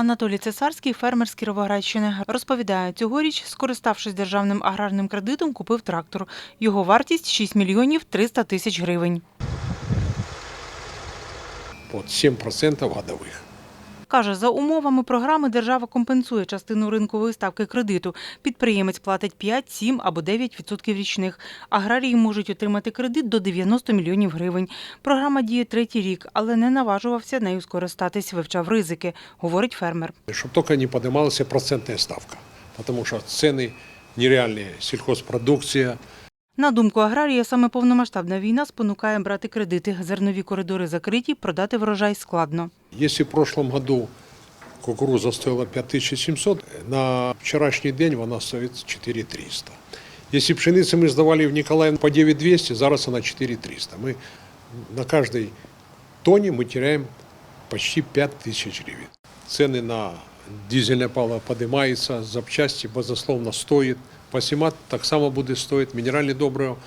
Анатолій Цесарський, фермер з Кіровоградщини, розповідає, цьогоріч, скориставшись державним аграрним кредитом, купив трактор. Його вартість 6 мільйонів 300 тисяч гривень. под 7% годовых. Каже, за умовами програми держава компенсує частину ринкової ставки кредиту. Підприємець платить 5, 7 або 9% річних. Аграрії можуть отримати кредит до 90 мільйонів гривень. Програма діє третій рік, але не наважувався нею скористатись, вивчав ризики, говорить фермер. Чтобы только не поднималась процентная ставка, потому что цены нереальные, сельхозпродукция, На думку аграрія, саме повномасштабна війна спонукає брати кредити. Зернові коридори закриті, продати врожай складно. Если в прошлом году кукуруза стоила 5700, на вчерашний день она стоит 4300. Если пшеницу мы сдавали в Николаев по 9200, зараз она 4300. Мы на каждой тоне мы теряем почти 5000 гривен. Цены на дизельное паливо поднимаются, запчасти, безусловно, стоит. Посімат так само буде стоїть. Мінеральне добриво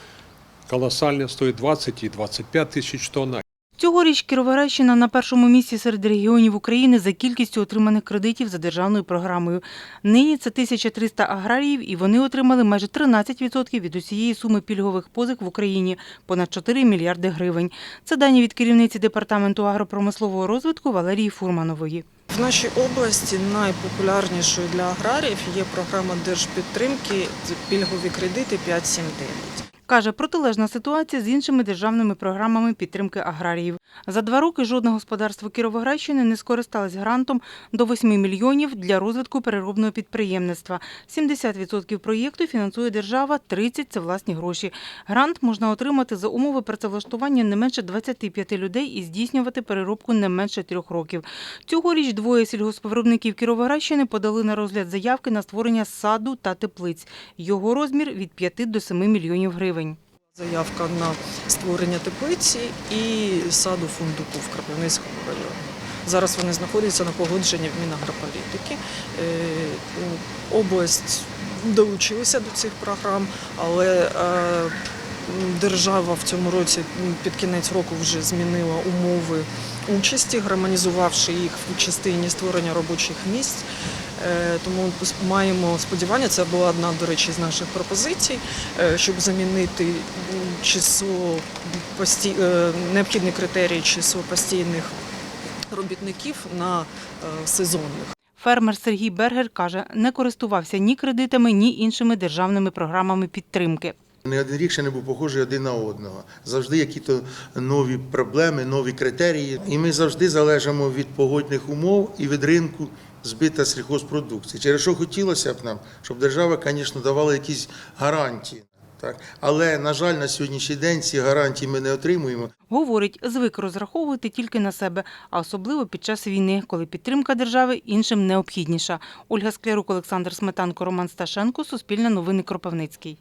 колосальне стоїть 20 і 25 тисяч тонн. Цьогоріч Кіровоградщина на першому місці серед регіонів України за кількістю отриманих кредитів за державною програмою. Нині це 1300 аграріїв, і вони отримали майже 13% від усієї суми пільгових позик в Україні – понад 4 мільярди гривень. Це дані від керівниці департаменту агропромислового розвитку Валерії Фурманової. В нашій області найпопулярнішою для аграріїв є програма держпідтримки пільгові кредити 579. Каже, протилежна ситуація з іншими державними програмами підтримки аграріїв. За два роки жодне господарство Кіровоградщини не скористалось грантом до 8 мільйонів для розвитку переробного підприємництва. 70% проєкту фінансує держава, 30% – це власні гроші. Грант можна отримати за умови працевлаштування не менше 25 людей і здійснювати переробку не менше трьох років. Цьогоріч двоє сільгоспвиробників Кіровоградщини подали на розгляд заявки на створення саду та теплиць. Його розмір від 5 до 7 мільйонів гривень. Заявка на створення теплиці і саду фундуку в Кропивницькому районі. Зараз вони знаходяться на погодженні в Мінагрополітики. Е, Область долучилася до цих програм, але е, держава в цьому році під кінець року вже змінила умови участі, гармонізувавши їх в частині створення робочих місць. Е, Тому маємо сподівання, це була одна, до речі, з наших пропозицій, е, щоб замінити число пості... необхідні необхідний критерій число постійних робітників на е, сезонних. Фермер Сергій Бергер каже, не користувався ні кредитами, ні іншими державними програмами підтримки. Не один рік ще не був похожий один на одного. Завжди якісь нові проблеми, нові критерії. І ми завжди залежимо від погодних умов і від ринку збита сільхозпродукції. Через що хотілося б нам, щоб держава, звісно, давала якісь гарантії. Так? Але, на жаль, на сьогоднішній день ці гарантії ми не отримуємо. Говорить, звик розраховувати тільки на себе, а особливо під час війни, коли підтримка держави іншим необхідніша. Ольга Склярук, Олександр Сметанко, Роман Сташенко, Суспільне новини Кропивницький.